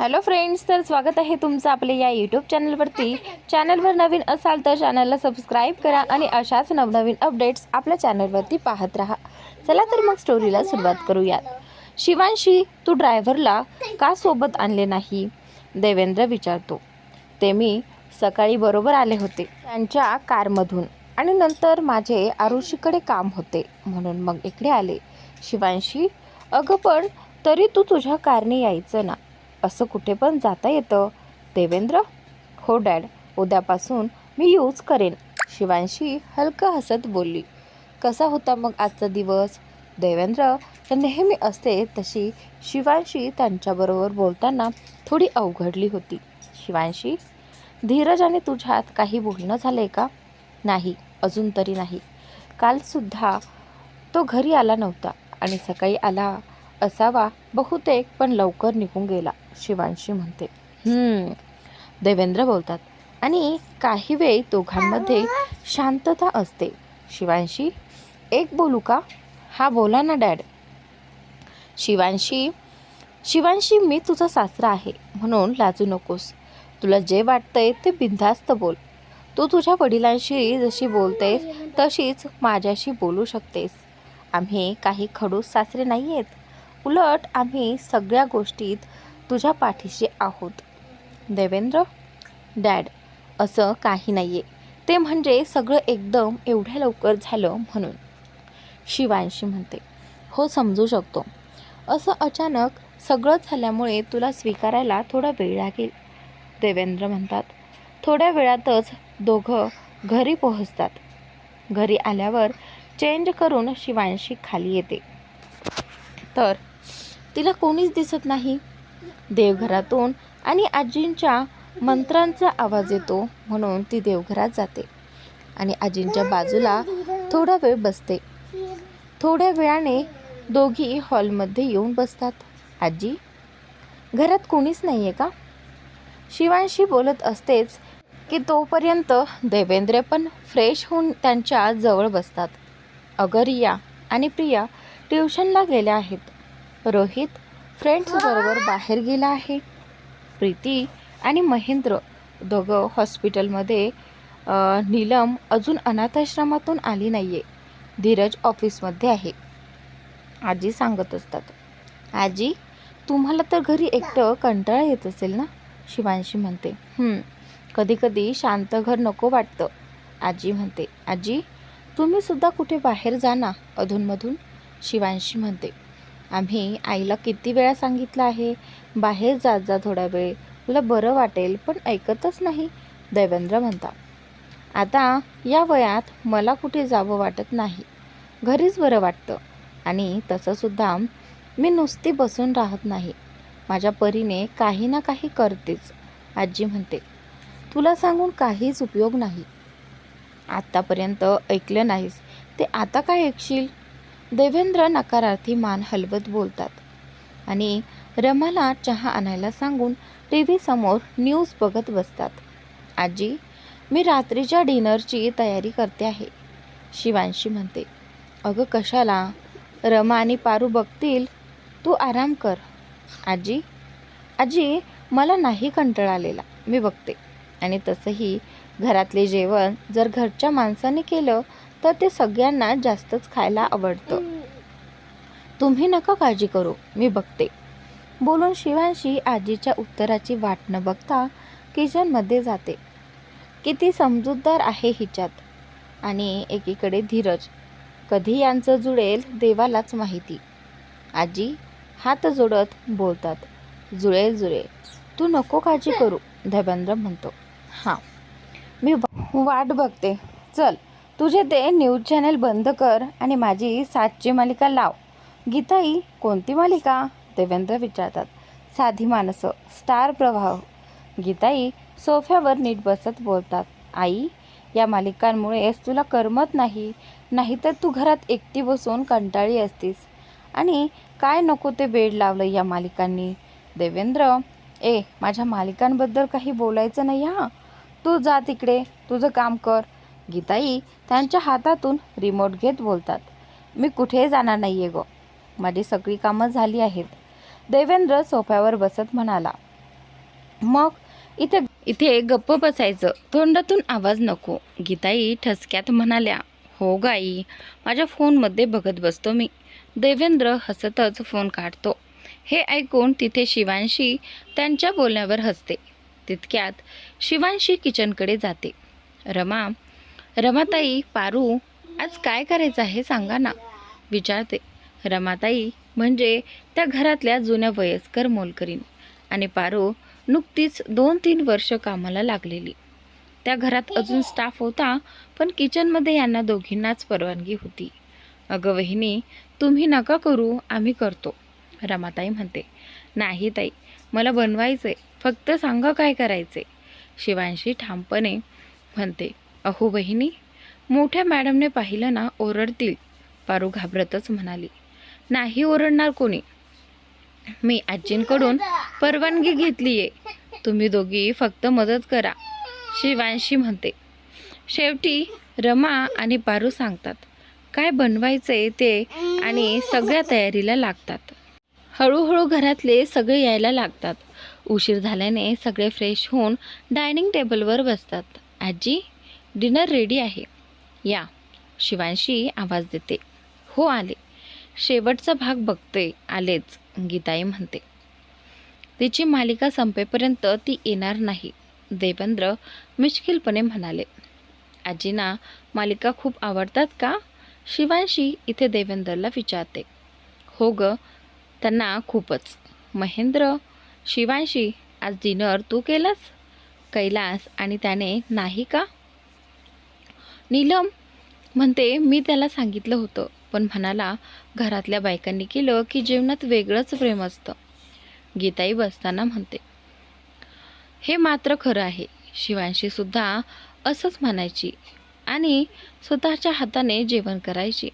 Hello friends तर स्वागत आहे तुमचं आपल्या या यूट्यूब चॅनलवरती चॅनलवर नवीन असाल तर चॅनलला सबस्क्राईब करा आणि अशाच नवनवीन अपडेट्स आपल्या चॅनलवरती पाहत राहा. चला तर मग स्टोरीला सुरुवात करूयात. शिवांशी तू ड्रायव्हरला का सोबत आणले नाही? देवेंद्र विचारतो. ते मी सकाळी बरोबर आले होते त्यांच्या कारमधून आणि नंतर माझे आरुषीकडे काम होते म्हणून मग इकडे आले. शिवांशी अगं पण तरी तू तुझ्या कारने यायचं ना? असं कुठे पण जाता येतं. देवेंद्र? हो डॅड. उद्यापासून मी यूज करेन. शिवांशी हलकं हसत बोलली. कसा होता मग आजचा दिवस? देवेंद्र तर नेहमी असते तशी शिवांशी त्यांच्याबरोबर बोलताना थोडी अवघडली होती. शिवांशी धीरज आणि तुझ्यात काही बोलणं झालं आहे का? नाही अजून तरी नाही. कालसुद्धा तो घरी आला नव्हता आणि सकाळी आला असावा बहुतेक पण लवकर निघून गेला. शिवांशी म्हणते. "हम्म," देवेंद्र बोलतात आणि काही वेळ दोघांमध्ये शांतता असते. शिवांशी एक बोलू का? हा बोला ना डॅड. शिवांशी शिवांशी मी तुझा सासरा आहे म्हणून लाजू नकोस. तुला जे वाटतंय ते बिनधास्त बोल. तू तुझ्या वडिलांशी जशी बोलतेस तशीच माझ्याशी बोलू शकतेस. आम्ही काही खडूस सासरे नाही आहेत उलट आम्ही सगळ्या गोष्टीत तुझ्या पाठीशी आहोत. देवेंद्र डॅड असं काही नाही आहे ते म्हणजे सगळं एकदम एवढ्या लवकर झालं म्हणून. शिवांशी म्हणते हो समजू शकतो. असं अचानक सगळं झाल्यामुळे तुला स्वीकारायला थोडा वेळ लागेल. देवेंद्र म्हणतात थोड्या वेळातच दोघं घरी पोहोचतात. घरी आल्यावर चेंज करून शिवांशी खाली येते. तर तिला कोणीच दिसत नाही? देवघरातून आणि आजींच्या मंत्रांचा आवाज येतो म्हणून ती देवघरात जाते. आणि आजींच्या बाजूला थोडा वेळ बसते. थोड्या वेळाने दोघी हॉलमध्ये येऊन बसतात. आजी घरात कोणीच नाही आहे का? शिवांशी बोलत असतेच की तोपर्यंत देवेंद्र पण फ्रेश होऊन त्यांच्या जवळ बसतात. अगरिया आणि प्रिया ट्युशनला गेल्या आहेत. रोहित फ्रेंड्सबरोबर बाहेर गेला आहे. प्रीती आणि महेंद्र दोघं हॉस्पिटलमध्ये नीलम अजून अनाथाश्रमातून आली नाही आहे धीरज ऑफिसमध्ये आहे. आजी सांगत असतात आजी तुम्हाला तर घरी एकटं कंटाळा येत असेल ना? शिवांशी म्हणते कधीकधी शांत घर नको वाटतं. आजी म्हणते आजी तुम्ही सुद्धा कुठे बाहेर जा ना अधूनमधून. शिवांशी म्हणते आम्ही आईला किती वेळा सांगितलं आहे बाहेर जात जा थोडा वेळ तुला बरं वाटेल पण ऐकतच नाही देवेंद्र म्हणता आता या वयात मला कुठे जावं वाटत नाही. घरीच बरं वाटतं. आणि तसंसुद्धा मी नुसती बसून राहत नाही. माझ्या परीने काही ना काही करतेच आजी म्हणते. तुला सांगून काहीच उपयोग नाही. आत्तापर्यंत ऐकलं नाहीस ते आता काय ऐकशील? देवेंद्र नकारार्थी मान हलवत बोलतात. आणि रमाला चहा आणायला सांगून टी व्ही समोर न्यूज बघत बसतात. आजी मी रात्रीच्या डिनरची तयारी करते आहे. शिवांशी म्हणते अगं कशाला? रमा आणि पारू बघतील. तू आराम कर. आजी आजी मला नाही कंटाळा आलेला. मी बघते. आणि तसंही घरातले जेवण जर घरच्या माणसाने केलं तर ते सगळ्यांना जास्तच खायला आवडतं. तुम्ही नका काळजी करू मी बघते. बोलून शिवांशी आजीच्या उत्तराची वाट न बघता किचनमध्ये जाते. किती समजूतदार आहे हिच्यात. आणि एकीकडे धीरज. कधी यांचं जुळेल देवालाच माहिती. आजी हात जोडत बोलतात जुळेल जुळेल. तू नको काळजी करू धर्मेंद्र म्हणतो. हां. मी वाट बघते. चल. तुझे ते न्यूज चॅनल बंद कर आणि माझी सातची मालिका लाव. गीताई कोणती मालिका? देवेंद्र विचारतात. साधी माणसं स्टार प्रवाह. गीताई सोफ्यावर नीट बसत बोलतात. आई या मालिकांमुळेच तुला करमत नाही नाहीतर तू घरात एकटी बसून कंटाळी असतीस. आणि काय नको ते बेड लावलं या मालिकांनी? देवेंद्र ए माझ्या मालिकांबद्दल काही बोलायचं नाही हां? तू जा तिकडे तुझं काम कर. गीताई त्यांच्या हातातून रिमोट घेत बोलतात. मी कुठे जाणार नाही आहे गं. माझी सगळी कामं झाली आहेत. देवेंद्र सोफ्यावर बसत म्हणाला. मग इथे इथे गप्प बसायचं. तोंडातून आवाज नको. गीताई ठसक्यात म्हणाल्या हो गाई माझ्या फोनमध्ये बघत बसतो मी. देवेंद्र हसतच फोन काढतो. हे ऐकून तिथे शिवांशी त्यांच्या बोलण्यावर हसते. तितक्यात शिवांशी किचनकडे जाते. रमा रमाताई पारू आज काय करायचं आहे सांगा ना. विचारते. रमाताई म्हणजे त्या घरातल्या जुन्या वयस्कर मोलकरीण आणि पारू नुकतीच दोन तीन वर्ष कामाला लागलेली. त्या घरात अजून स्टाफ होता पण किचनमध्ये यांना दोघींनाच परवानगी होती. अगं वहिनी तुम्ही नका करू आम्ही करतो. रमाताई म्हणते. नाही ताई मला बनवायचंय फक्त सांगा काय करायचे शिवांशी ठामपणे म्हणते. अहो बहिणी मोठ्या मॅडमने पाहिलं ना ओरडतील. पारू घाबरतच म्हणाली. नाही ओरडणार कोणी? मी आजींकडून परवानगी घेतली आहे तुम्ही दोघी फक्त मदत करा शिवांशी म्हणते. शेवटी रमा आणि पारू सांगतात काय बनवायचंय ते आणि सगळ्या तयारीला लागतात. हळूहळू घरातले सगळे यायला लागतात. उशीर झाल्याने सगळे फ्रेश होऊन डायनिंग टेबलवर बसतात. आजी डिनर रेडी आहे. या. शिवांशी आवाज देते. हो आले. शेवटचा भाग बघते. आलेच गीताई म्हणते. तिची मालिका संपेपर्यंत ती येणार नाही. देवेंद्र मिश्किलपणे म्हणाले. आजीना मालिका खूप आवडतात का? शिवांशी इथे देवेंद्रला विचारते. हो ग त्यांना खूपच. महेंद्र शिवांशी आज डिनर तू केलास? कैलास आणि त्याने नाही का? नीलम म्हणते मी त्याला सांगितलं होतं पण म्हणाला घरातल्या बायकांनी केलं की जेवणात वेगळंच प्रेम असतं. गीताई बसताना म्हणते हे मात्र खरं आहे. शिवांशी सुद्धा असंच म्हणायची आणि स्वतःच्या हाताने जेवण करायची.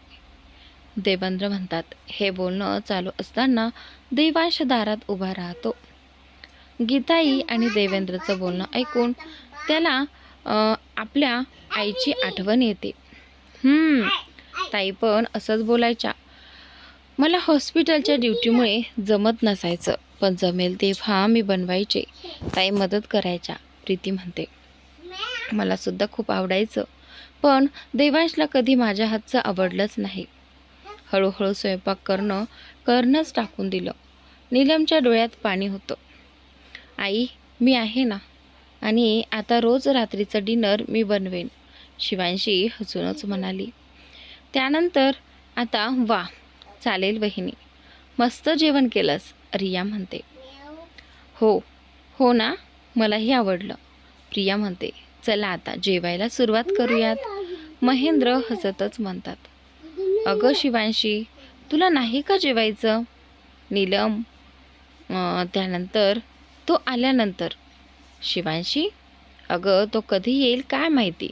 देवेंद्र म्हणतात हे बोलणं चालू असताना देवांश दारात उभा राहतो. गीताई आणि देवेंद्रचं बोलणं ऐकून त्याला आपल्या आईची आठवण येते. ताई पण असंच बोलायच्या. मला हॉस्पिटलच्या ड्युटीमुळे जमत नसायचं पण जमेल तेव्हा मी बनवायचे. ताई मदत करायच्या प्रीती म्हणते. मला सुद्धा खूप आवडायचं पण देवांशला कधी माझ्या हातचं आवडलंच नाही. हळूहळू स्वयंपाक करणं करणंच टाकून दिलं. नीलमच्या डोळ्यात पाणी होतं. आई मी आहे ना? आणि आता रोज रात्रीचं डिनर मी बनवेन शिवांशी हसूनच म्हणाली. त्यानंतर आता वा चालेल वहिनी मस्त जेवण केलंस रिया म्हणते. हो हो ना मलाही आवडलं प्रिया म्हणते. चला आता जेवायला सुरुवात करूयात महेंद्र हसतच म्हणतात. अगं शिवांशी तुला नाही का जेवायचं? नीलम त्यानंतर तो आल्यानंतर शिवांशी? अगं तो कधी येईल काय माहिती.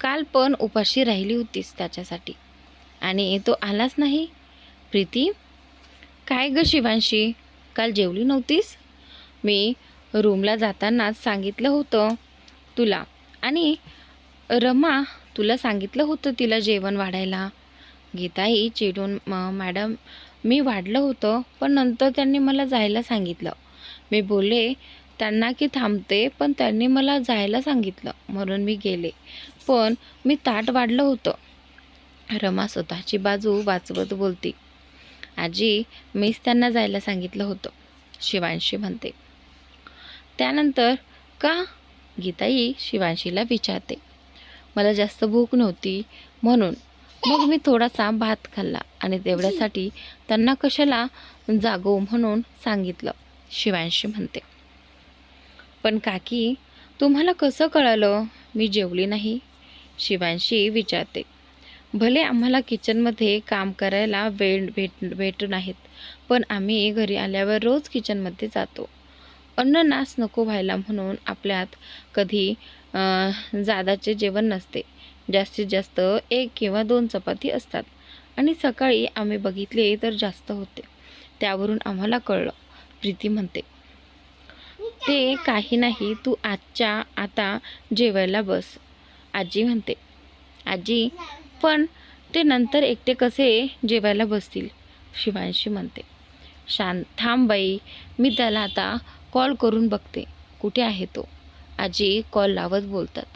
काल पण उपाशी राहिली होतीस त्याच्यासाठी. आणि तो आलाच नाही. प्रीती? काय ग शिवांशी? काल जेवली नव्हतीस? मी रूमला जातानाच सांगितलं होतं तुला. आणि रमा तुला सांगितलं होतं तिला जेवण वाढायला. गीताई चिडून मॅडम मी वाढलं होतं पण नंतर त्यांनी मला जायला सांगितलं. मी बोलले त्यांना की थांबते पण त्यांनी मला जायला सांगितलं. म्हणून मी गेले. पण मी ताट वाढलं होतं. रमा स्वतःची बाजू वाचवत बोलती आजी मीच त्यांना जायला सांगितलं होतं शिवांशी म्हणते. त्यानंतर का? गीताई शिवांशीला विचारते. मला जास्त भूक नव्हती म्हणून. मग मी थोडासा भात खाल्ला आणि तेवढ्यासाठी त्यांना कशाला जागो म्हणून सांगितलं शिवांशी म्हणते. पण काकी तुम्हाला कसं कळालं? मी जेवली नाही. शिवांशी विचारते. भले आम्हाला किचनमध्ये काम करायला वेळ भेट भेट नाहीत पण आम्ही घरी आल्यावर रोज किचनमध्ये जातो. अन्न नास नको व्हायला म्हणून आपल्यात कधी जादाचे जेवण नसते. जास्तीत जास्त एक किंवा दोन चपाती असतात. आणि सकाळी आम्ही बघितले तर जास्त होते. त्यावरून आम्हाला कळलं. प्रीती म्हणते ते काही नाही तू आजच्या आता जेवायला बस. आजी म्हणते. आजी पण ते नंतर एकटे कसे जेवायला बसतील? शिवांशी म्हणते. शांत थांब बाई मी त्याला आता कॉल करून बघते. कुठे आहे तो? आजी कॉल लावत बोलतात.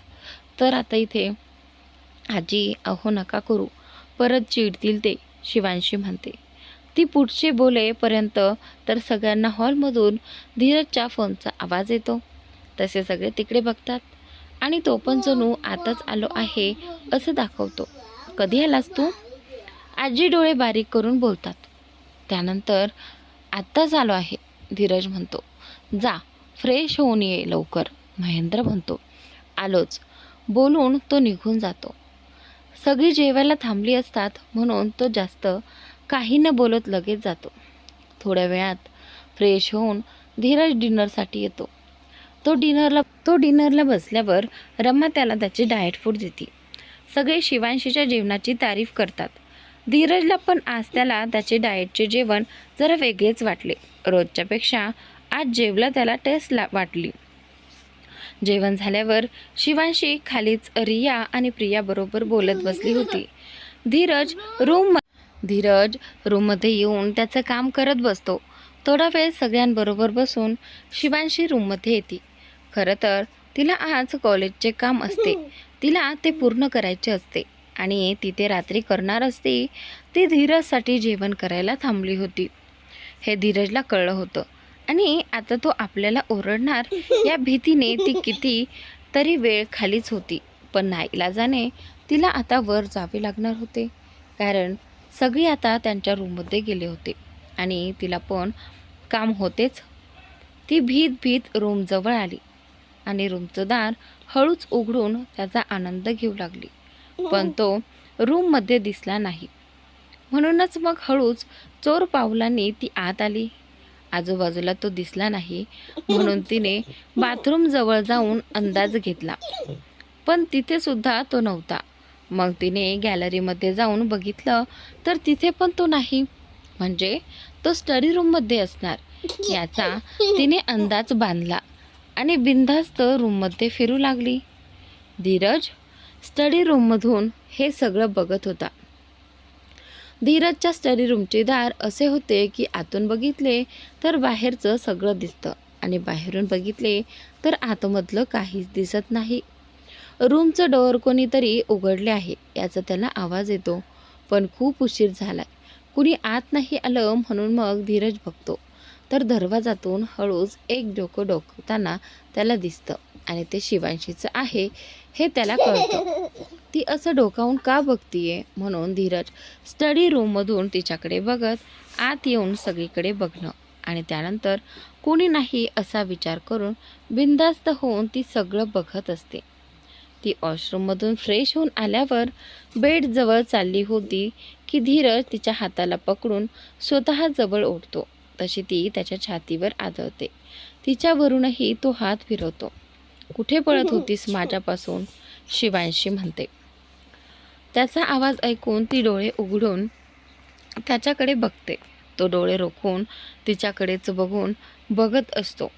तर आता इथे आजी अहो नका करू. परत चिडतील ते शिवांशी म्हणते. ती पुढचे बोलेपर्यंत तर सगळ्यांना हॉलमधून धीरजच्या फोनचा आवाज येतो. तसे सगळे तिकडे बघतात. आणि तो पण जणू आताच आलो आहे असं दाखवतो. कधी आलास तू? आजी डोळे बारीक करून बोलतात. त्यानंतर आत्ताच आलो आहे धीरज म्हणतो. जा फ्रेश होऊन ये लवकर महेंद्र म्हणतो. आलोच. बोलून तो निघून जातो. सगळी जेवायला थांबली असतात म्हणून तो जास्त काही न बोलत लगेच जातो. थोड्या वेळात फ्रेश होऊन धीरज डिनरसाठी येतो. तो डिनरला तो डिनरला बसल्यावर रम्मा त्याला त्याची डाएट फूड देते. सगळे शिवांशीच्या जेवणाची तारीफ करतात. धीरजला पण आज त्याला त्याचे डाएटचे जेवण जरा वेगळेच वाटले. रोजच्यापेक्षा आज जेवला त्याला टेस्ट ला वाटली. जेवण झाल्यावर शिवांशी खालीच रिया आणि प्रियाबरोबर बोलत बसली होती. धीरज रूम धीरज रूममध्ये येऊन त्याचं काम करत बसतो. थोडा वेळ सगळ्यांबरोबर बसून शिवांशी रूममध्ये येते. खरं तर तिला आज कॉलेजचे काम असते. तिला ते पूर्ण करायचे असते आणि तिथे रात्री करणार असते ती धीरजसाठी जेवण करायला थांबली होती. हे धीरजला कळलं होतं आणि आता तो आपल्याला ओरडणार या भीतीने ती किती तरी वेळ खालीच होती. पण नाईलाजाने तिला आता वर जावे लागणार होते. कारण सगळी आता त्यांच्या रूममध्ये गेले होते. आणि तिला पण काम होतेच. ती भीत भीत रूमजवळ आली. आणि रूमचं दार हळूच उघडून त्याचा आनंद घेऊ लागली. पण तो रूममध्ये दिसला नाही. म्हणूनच मग हळूच चोर पावलांनी ती आत आली. आजूबाजूला तो दिसला नाही. म्हणून तिने बाथरूम जवळ जाऊन अंदाज घेतला. पण तिथे सुद्धा तो नव्हता. मग तिने गॅलरीमध्ये जाऊन बघितलं तर तिथे पण तो नाही. म्हणजे तो स्टडी रूममध्ये असणार. याचा तिने अंदाज बांधला आणि बिनधास्त रूममध्ये फिरू लागली. धीरज स्टडी रूममधून हे सगळं बघत होता. धीरजच्या स्टडी रूमचे दार असे होते की आतून बघितले तर बाहेरचं सगळं दिसतं आणि बाहेरून बघितले तर आतमधलं काहीच दिसत नाही. रूमचं डोअर कोणीतरी उघडले आहे याचा त्याला आवाज येतो. पण खूप उशीर झालाय. कुणी आत नाही आलं म्हणून मग धीरज बघतो. तर दरवाजातून हळूच एक डोकं डोकताना त्याला दिसतं आणि ते शिवांशीचं आहे हे त्याला कळतं. ती असं डोकावून का बघतीये म्हणून धीरज स्टडी रूममधून तिच्याकडे बघत आत येऊन सगळीकडे बघणं आणि त्यानंतर कोणी नाही असा विचार करून बिनधास्त होऊन ती सगळं बघत असते. ती वॉशरूममधून फ्रेश होऊन आल्यावर बेडजवळ चालली होती की धीरज तिच्या हाताला पकडून स्वतः जवळ ओढतो. तशी ती त्याच्या छातीवर आदळते. तिच्यावरूनही तो हात फिरवतो. कुठे पळत होतीस माझ्यापासून? शिवांशी म्हणते. त्याचा आवाज ऐकून ती डोळे उघडून त्याच्याकडे बघते. तो डोळे रोखून तिच्याकडेच बघून बघत असतो.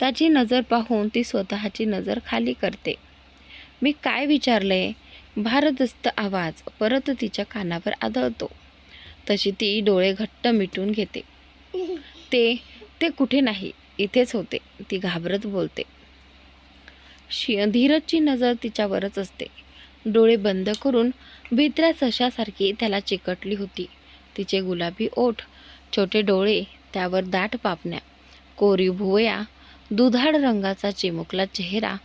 त्याची नजर पाहून ती स्वतःची नजर खाली करते. मी काय विचारलंय? भारदस्त आवाज परत तिच्या कानावर आदळतो. तशी ती डोळे घट्ट मिटून घेते. ते ते कुठे नाही इथेच होते. ती घाबरत बोलते. शि धीरजची नजर तिच्यावरच असते. डोळे बंद करून भित्र्या सशासारखी त्याला चिकटली होती. तिचे गुलाबी ओठ छोटे डोळे त्यावर दाट पापण्या कोरीव भुवया दुधाड रंगाचा चिमुकला चेहरा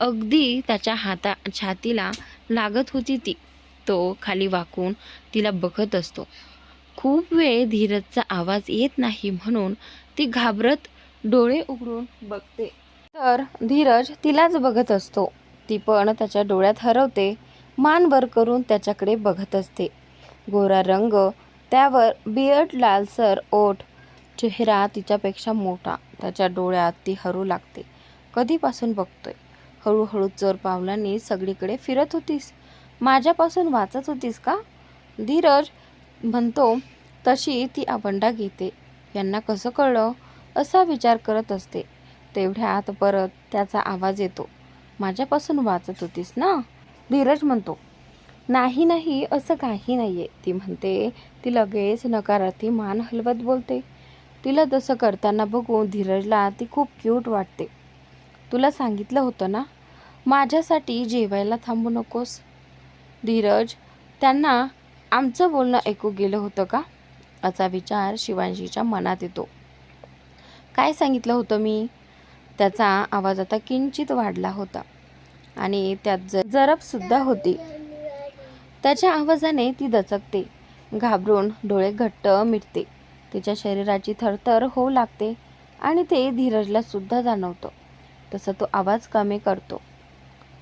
अगदी त्याच्या हाता छातीला लागत होती ती. तो खाली वाकून तिला बघत असतो. खूप वेळ धीरजचा आवाज येत नाही म्हणून ती घाबरत डोळे उघडून बघते. तर धीरज तिलाच बघत असतो. ती पण त्याच्या डोळ्यात हरवते मान वर करून त्याच्याकडे बघत असते. गोरा रंग त्यावर बियर्ड लालसर ओठ चेहरा तिच्यापेक्षा मोठा. त्याच्या डोळ्यात ती हरू लागते. कधीपासून बघतोय? हळूहळू चोर पावलांनी सगळीकडे फिरत होतीस. माझ्यापासून वाचत होतीस का? धीरज म्हणतो तशी ती आवंडा घेते. यांना कसं कळलं? असा विचार करत असते. तेवढ्यात परत त्याचा आवाज येतो. माझ्यापासून वाचत होतीस ना? धीरज म्हणतो. नाही नाही असं काही नाही आहे ती म्हणते. ती लगेच नकारार्थी मान हलवत बोलते. तिला तसं करताना बघून धीरजला ती खूप क्यूट वाटते. तुला सांगितलं होतं ना? माझ्यासाठी जेवायला थांबू नकोस. धीरज त्यांना आमचं बोलणं ऐकू गेलं होतं का? असा विचार शिवांशीच्या मनात येतो. काय सांगितलं होतं मी? त्याचा आवाज आता किंचित वाढला होता. आणि त्यात ज जरबसुद्धा होती. त्याच्या आवाजाने ती दचकते घाबरून डोळे घट्ट मिटते. तिच्या शरीराची थरथर होऊ लागते आणि ते धीरजला सुद्धा जाणवतं. तसं तो आवाज कमी करतो.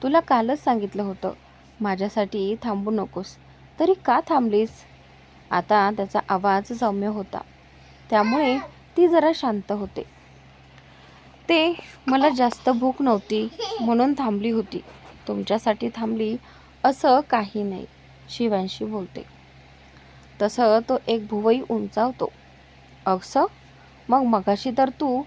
तुला कालच सांगितलं होतं माझ्यासाठी थांबू नकोस. तरी का थांबलीस? आता त्याचा आवाज सौम्य होता. त्यामुळे ती जरा शांत होते. ते मला जास्त भूक नव्हती म्हणून थांबली होती. तुमच्यासाठी थांबली असं काही नाही शिवांशी बोलते. तसं तो एक भुवई उंचावतो. असं? मग मगाशी तर तू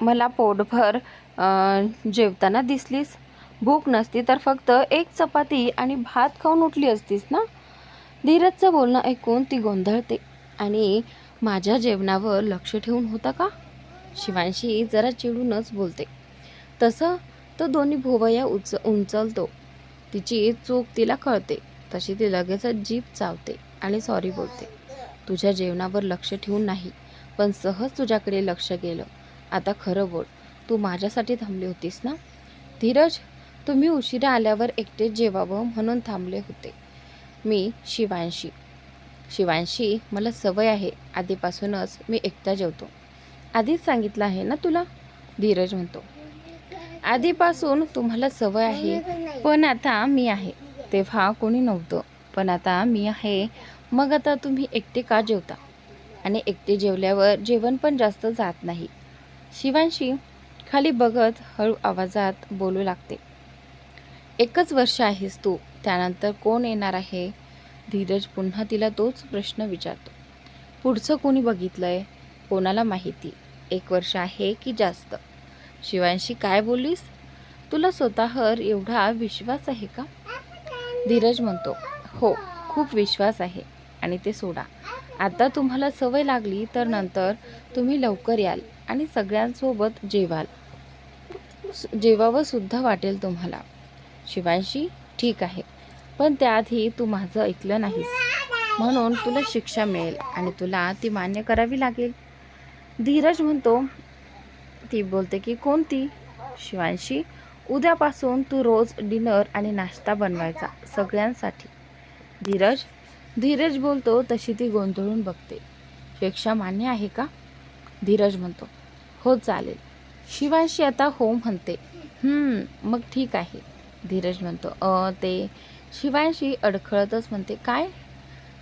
मला पोटभर जेवताना दिसलीस. भूक नसती तर फक्त एक चपाती आणि भात खाऊन उठली असतीस ना? धीरजचं बोलणं ऐकून ती गोंधळते आणि माझ्या जेवणावर लक्ष ठेवून होता का? शिवांशी जरा चिडूनच बोलते. तसं तो दोन्ही भोवया उच उंचलतो. तिची चूक तिला कळते. तशी ती लगेचच जीभ चावते आणि सॉरी बोलते. तुझ्या जेवणावर लक्ष ठेवून नाही पण सहज तुझ्याकडे लक्ष गेलं. आता खरं बोल. तू माझ्यासाठी थांबली होतीस ना? धीरज तुम्ही उशिरा आल्यावर एकटेच जेवावं म्हणून थांबले होते. मी शिवांशी. शिवांशी मला सवय आहे. आधीपासूनच मी एकटा जेवतो. आधीच सांगितलं आहे ना तुला? धीरज म्हणतो. आधीपासून तुम्हाला सवय आहे पण आता मी आहे. तेव्हा कोणी नव्हतं पण आता मी आहे. मग आता तुम्ही एकटे का जेवता? आणि एकटे जेवल्यावर जेवण पण जास्त जात नाही. शिवांशी खाली बघत हळू आवाजात बोलू लागते. एकच वर्ष आहेस तू त्यानंतर कोण येणार आहे? धीरज पुन्हा तिला तोच प्रश्न विचारतो. पुढचं कोणी बघितलंय? कोणाला माहिती? एक वर्ष आहे की जास्त? शिवांशी काय बोललीस? तुला स्वतःवर एवढा विश्वास आहे का? धीरज म्हणतो हो खूप विश्वास आहे आणि ते सोडा. आता तुम्हाला सवय लागली तर नंतर तुम्ही लवकर याल. आणि सगळ्यांसोबत जेवाल. जेवावं सुद्धा वाटेल तुम्हाला. शिवांशी ठीक आहे. पण त्याआधी तू माझं ऐकलं नाहीस. म्हणून तुला शिक्षा मिळेल आणि तुला ती मान्य करावी लागेल. धीरज म्हणतो. ती बोलते की कोणती शिवांशी उद्यापासून तू रोज डिनर आणि नाश्ता बनवायचा सगळ्यांसाठी. धीरज? धीरज बोलतो तशी ती गोंधळून बघते. शिक्षा मान्य आहे का? धीरज म्हणतो. हो चालेल. शिवांशी आता हो म्हणते. मग ठीक आहे धीरज म्हणतो. अ ते शिवांशी अडखळतच म्हणते. काय?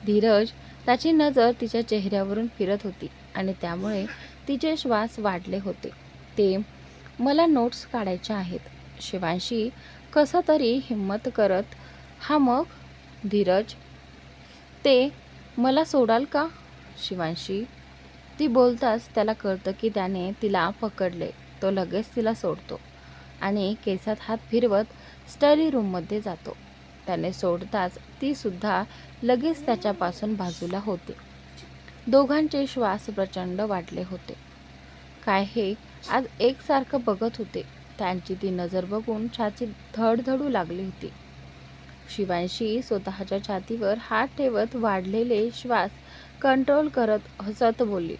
धीरज त्याची नजर तिच्या चेहऱ्यावरून फिरत होती आणि त्यामुळे तिचे श्वास वाढले होते. ते मला नोट्स काढायच्या आहेत. शिवांशी कसं तरी हिंमत करत हा मग धीरज ते मला सोडाल का? शिवांशी ती बोलताच त्याला कळतं की त्याने तिला पकडले. तो लगेच तिला सोडतो आणि केसात हात फिरवत स्टडी रूममध्ये जातो. त्याने सोडताच तीसुद्धा लगेच त्याच्यापासून बाजूला होते. दोघांचे श्वास प्रचंड वाढले होते. काय हे आज एकसारखं बघत होते. त्यांची ती नजर बघून छाती धडधडू लागली होती. शिवांशी स्वतःच्या छातीवर हात ठेवत वाढलेले श्वास कंट्रोल करत हसत बोलली.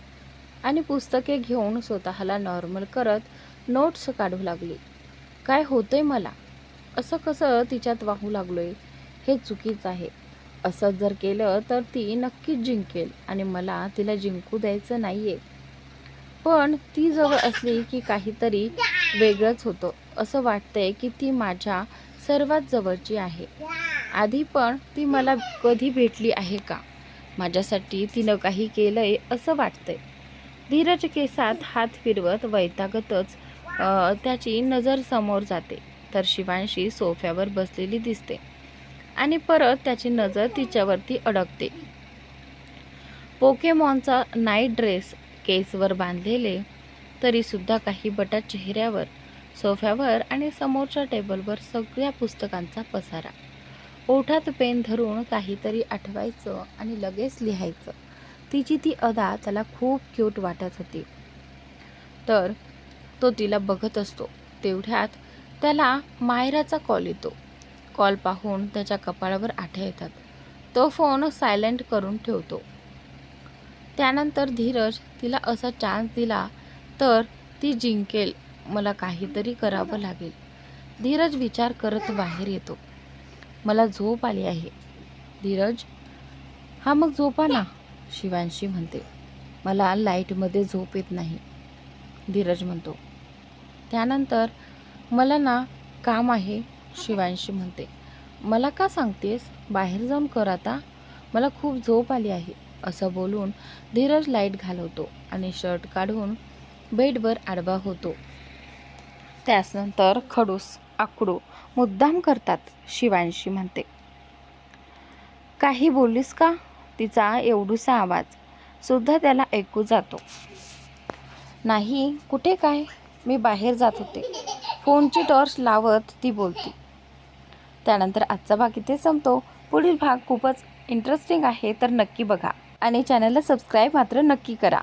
आणि पुस्तके घेऊन स्वतःला नॉर्मल करत नोट्स काढू लागली. काय होतंय मला? असं कसं तिच्यात वाहू लागलोय? हे चुकीचं आहे. असं जर केलं तर ती नक्कीच जिंकेल आणि मला तिला जिंकू द्यायचं नाही आहे पण ती जवळ असली की काहीतरी वेगळंच होतं. असं वाटतंय की ती माझ्या सर्वात जवळची आहे. आधी पण ती मला कधी भेटली आहे का? माझ्यासाठी तिनं काही केलंय असं वाटतंय. धीरज केसात हात फिरवत वैतागतच त्याची नजर समोर जाते. तर शिवांशी सोफ्यावर बसलेली दिसते आणि परत त्याची नजर तिच्यावरती अडकते. पोकेमॉनचा नाईट ड्रेस केसवर बांधलेले तरीसुद्धा काही बटा चेहऱ्यावर सोफ्यावर आणि समोरच्या टेबलवर सगळ्या पुस्तकांचा पसारा. ओठात पेन धरून काहीतरी आठवायचं आणि लगेच लिहायचं. तिची ती अदा त्याला खूप क्यूट वाटत होती. तर तो तिला बघत असतो. तेवढ्यात त्याला मायराचा कॉल येतो. कॉल पाहून त्याच्या कपाळावर आठ्या येतात. तो फोन सायलेंट करून ठेवतो. त्यानंतर धीरज तिला असा चान्स दिला तर ती जिंकेल. मला काहीतरी करावं लागेल. धीरज विचार करत बाहेर येतो. मला झोप आली आहे. धीरज हा मग झोपा ना. शिवांशी म्हणते मला लाईटमध्ये झोप येत नाही धीरज म्हणतो. त्यानंतर मला ना काम आहे शिवांशी म्हणते. मला का सांगतेस? बाहेर जाऊन कर आता. मला खूप झोप आली आहे असं बोलून धीरज लाइट घालवतो आणि शर्ट काढून बेडवर आडवा होतो. त्याच्यानंतर खडूस आकडू मुद्दाम करतात शिवांशी म्हणते. काही बोललीस का? तिचा एवढूसा आवाज सुद्धा त्याला ऐकू जातो. नाही कुठे काय? मी बाहेर जात होते. फोनची टॉर्च लावत ती बोलती. त्यानंतर आजचा भाग इथे संपतो. पुढील भाग खूपच इंटरेस्टिंग आहे तर नक्की बघा. आणि चॅनलला सबस्क्राईब मात्र नक्की करा.